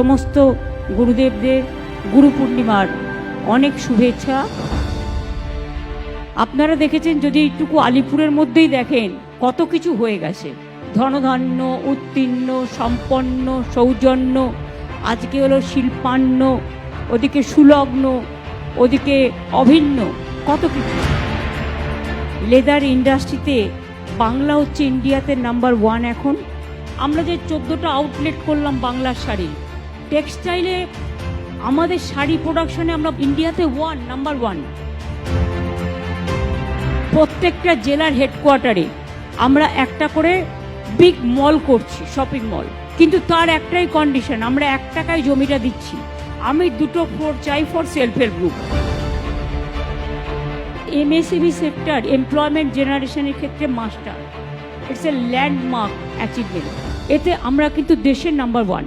সমস্ত গুরুদেবদের গুরু পূর্ণিমার অনেক শুভেচ্ছা। আপনারা দেখেছেন যদি এইটুকু আলিপুরের মধ্যেই দেখেন, কত কিছু হয়ে গেছে। ধনধান্য, উত্তীর্ণ, সম্পন্ন, সৌজন্য, আজকে হলো শিল্পান্ন, ওদিকে সুলগ্ন, ওদিকে অভিন্ন, কত কিছু। লেদার ইন্ডাস্ট্রিতে বাংলা হচ্ছে ইন্ডিয়াতে নাম্বার ওয়ান এখন। আমরা যে চোদ্দোটা আউটলেট করলাম বাংলার শাড়ি টেক্সটাইলে আমাদের শাড়ি প্রোডাকশনে আমরা ইন্ডিয়াতে ওয়ান নাম্বার ওয়ান প্রত্যেকটা জেলার হেডকোয়ার্টারে আমরা একটা করে বিগ মল করছি শপিং মল কিন্তু তার একটাই কন্ডিশন আমরা এক টাকায় জমিটা দিচ্ছি। আমি দুটো ফ্লোর চাই for self help group MSME sector employment জেনারেশনের ক্ষেত্রে master it's a landmark achievement এতে আমরা কিন্তু দেশের নাম্বার ওয়ান